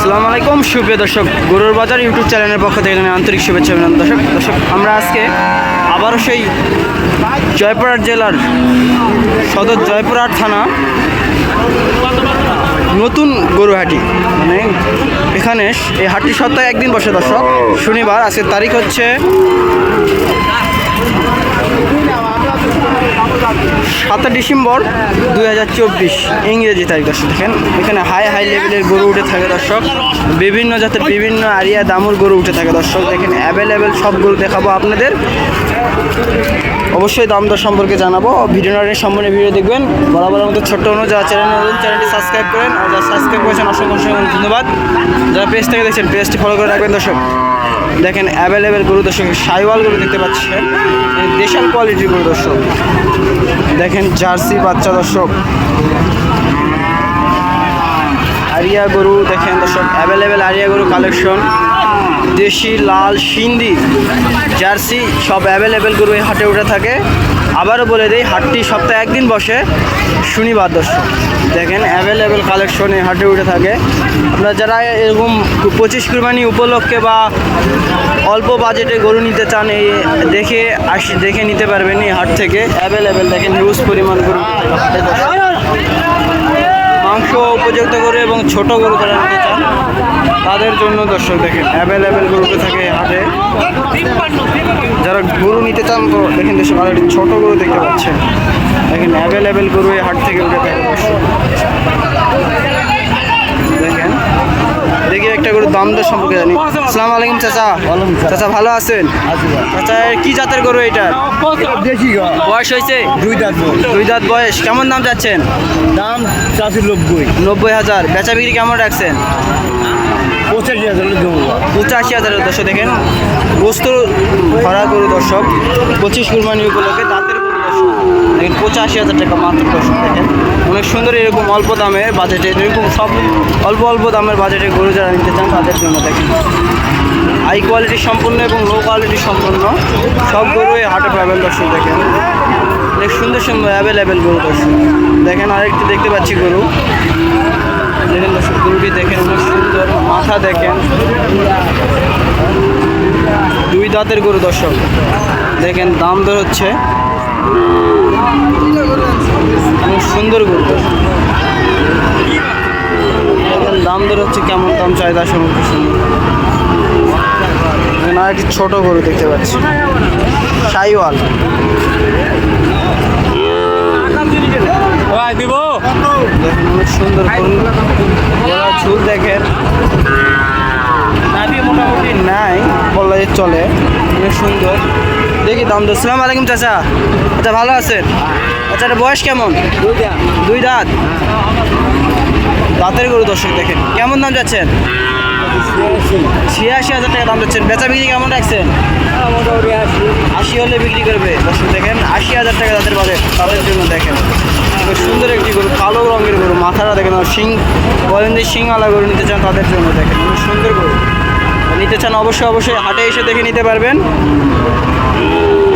আসসালামু আলাইকুম, সুপ্রিয় দর্শক, গরুর বাজার ইউটিউব চ্যানেলের পক্ষ থেকে আন্তরিক শুভেচ্ছা অভিনন্দন। দর্শক দর্শক, আমরা আজকে আবারও সেই জয়পুরহাট জেলার সদর জয়পুরহাট থানা নতুন গরুহাটি। মানে এখানে এই হাটটি সপ্তাহে একদিন বসে দর্শক। শনিবার, আজকের তারিখ হচ্ছে সাতই ডিসেম্বর দুই হাজার চব্বিশ ইংরেজি তারিখ দর্শক, দেখেন, এখানে হাই হাই লেভেলের গরু উঠে থাকে দর্শক। বিভিন্ন জাতের বিভিন্ন আরিয়া দামুর গরু উঠে থাকে দর্শক, দেখেন অ্যাভেলেবেল সব গরু দেখাবো আপনাদের। অবশ্যই দাম দর সম্পর্কে জানাব। ভিডিও নাটের সম্পূর্ণ ভিডিও দেখবেন। বরাবর মতো ছোট্ট অনু যারা চ্যানেল চ্যানেলটি সাবস্ক্রাইব করেন। আর যারা সাবস্ক্রাইব করেছেন, অসংখ্য অসংখ্য ধন্যবাদ। যারা পেজ থেকে দেখছেন পেজটি ফলো করে রাখবেন দর্শক। দেখেন অ্যাভেলেবেল গরু দর্শক সাইওয়াল গরু দেখতে পাচ্ছেন দেশাল কোয়ালিটির গরু দর্শক। দেখেন জার্সি বাচ্চা দর্শক। আরিয়া গরু, দেখেন দর্শক অ্যাভেলেবেল আরিয়া গরু কালেকশন দেশি, লাল, সিন্ধি, জার্সি, সব অ্যাভেলেবেল গরু এই হাটে উঠে থাকে। আবারও বলে দেই, হাটটি সপ্তাহে একদিন বসে, শনিবার দর্শক। দেখেন অ্যাভেলেবেল কালেকশন এই হাটে উঠে থাকে। আপনারা যারা এরকম পঁচিশ কুরবানি উপলক্ষে বা অল্প বাজেটে গরু নিতে চান, এই দেখে আসি, দেখে নিতে পারবেন এই হাট থেকে। অ্যাভেলেবেল দেখেন হিউজ পরিমাণ গরু মাংস উপযুক্ত গরু এবং ছোট গরু যারা নিতে চান তাদের জন্য দর্শক দেখেন অ্যাভেলেবেল গরুতে থাকে হাটে। যারা গরু নিতে চান তো দেখেন দেশে ভালো ছোট গরু দেখতে পাচ্ছেন। দেখেন অ্যাভেলেবেল গরু এই হাট থেকে উঠে থাকে দর্শক দেখেন দেখি একটা গরুর দাম দর সম্পর্কে জানি। আসসালামু আলাইকুম চাচা। চাচা ভালো আছেন? চাচা কি জাতের গরু এটা? গা বয়স হয়েছে? দুই দাঁত দুই দাঁত বয়স। কেমন দাম যাচ্ছেন দাম চারশো নব্বই। নব্বই হাজার। বেচা বিক্রি কেমন রাখছেন? পঁচাশি হাজার দেবো। পঁচাশি হাজারের দর্শক দেখেন। গোস্ত ভরা গরু দর্শক। পঁচিশ কুরবানি উপলক্ষে দাঁতের দেখেন পঁচাশি হাজার টাকা মাত্র দর্শক দেখেন। অনেক সুন্দর এরকম অল্প দামে বাজেটে এরকম সব অল্প অল্প দামের বাজেটে গরু যারা নিতে চান, তাদের জন্য দেখেন। হাই কোয়ালিটি সম্পূর্ণ এবং লো কোয়ালিটি সম্পূর্ণ সব গরু এই হাটে পাবেন দর্শক দেখেন। অনেক সুন্দর সুন্দর অ্যাভেলেবেল গরু দর্শক। দেখেন আরেকটি দেখতে পাচ্ছি গরু। দেখেন দর্শক, গরুটি দেখেন অনেক সুন্দর, মাথা দেখেন। দুই দাঁতের গরু দর্শক। দেখেন দাম দর হচ্ছে অনেক সুন্দর গরু। দাম দর হচ্ছে কেমন? দাম চাহিদা সম্পর্কে শুনুন এখানে আরেকটি ছোট গরু দেখতে পাচ্ছি। সাইওয়াল। দিব? দেখেন অনেক সুন্দর ঝুল দেখেন। মোটামুটি। নাই বলা যে চলে। অনেক সুন্দর। দেখি দাম দর। সালাম আলাইকুম চাচা। আচ্ছা ভালো আছেন? আচ্ছা বয়স কেমন? দুই দাঁত। দাঁতের গরু দর্শক দেখেন। কেমন দাম যাচ্ছেন? ছিয়াশি হাজার টাকা দাম যাচ্ছেন। বেচা বিক্রি কেমন রাখছেন? আশি। হলে বিক্রি করবে। দর্শক দেখেন আশি হাজার টাকা তাদের বাজে তাদের জন্য দেখেন। খুব সুন্দর একটি গরু কালো রঙের গরু। মাথাটা দেখেন শিং বলেন যে শিংওয়ালা গরু নিতে চান তাদের জন্য দেখেন। খুব সুন্দর গরু। নিতে চান অবশ্যই অবশ্যই হাটে এসে দেখে নিতে পারবেন।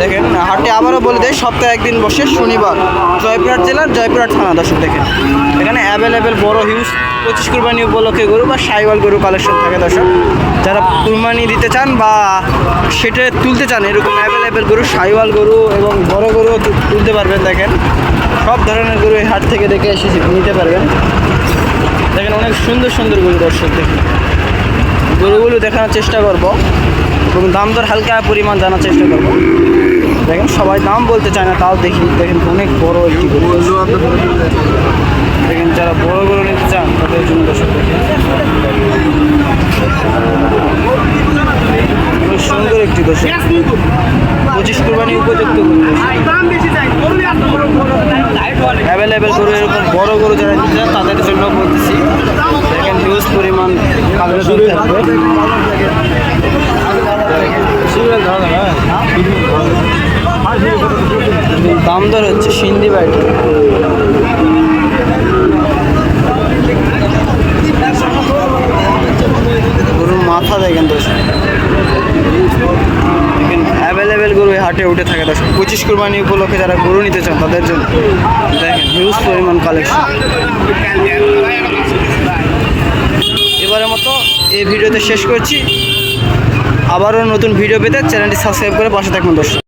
দেখেন, হাটে আবারও বলে দেয় সপ্তাহে একদিন বসে শনিবার জয়পুরহাট জেলার জয়পুরহাট থানা দর্শক দেখেন এখানে অ্যাভেলেবেল বড় হিউজ পঁচিশ কুরবানি উপলক্ষে গরু বা সাইওয়াল গরু কালেকশন থাকে দর্শক। যারা কুরবানি দিতে চান বা সেটা তুলতে চান, এরকম অ্যাভেলেবেল গরু, সাইওয়াল গরু এবং বড় গরু তুলতে পারবেন, দেখেন। সব ধরনের গরু এই হাট থেকে দেখে এসে নিতে পারবেন। দেখেন, অনেক সুন্দর সুন্দর গরু দর্শক দেখেন গরুগুলো দেখানোর চেষ্টা করব এবং দাম দর হালকা পরিমাণ জানার চেষ্টা করব। দেখেন, সবাই দাম বলতে চায় না, তাও দেখি, দেখেন অনেক বড় একটি গরু দেখেন, যারা বড় গরু নিতে চান, তাদের জন্য দর্শক সুন্দর একটি দর্শক। পঁচিশ কোরবানি উপযুক্ত অ্যাভেলেবেল গরু এরকম বড় গরু যারা নিতে চান, তাদের জন্য বলতেছি দেখেন হিউজ পরিমাণ কালেকশন থাকবে দাম দর হচ্ছে সিন্ধি বাড়ি গরুর মাথা দেখেন দেখেন অ্যাভেলেবেল গরু হাটে উঠে থাকে দর্শক। পঁচিশ কোরবানি উপলক্ষে যারা গরু নিতে চান, তাদের জন্য দেখেন হিউজ পরিমাণ কালেকশন এবারের মতো এই ভিডিওতে শেষ করছি। আবারও নতুন ভিডিও পেতে চ্যানেলটি সাবস্ক্রাইব করে পাশে থাকবেন দর্শক।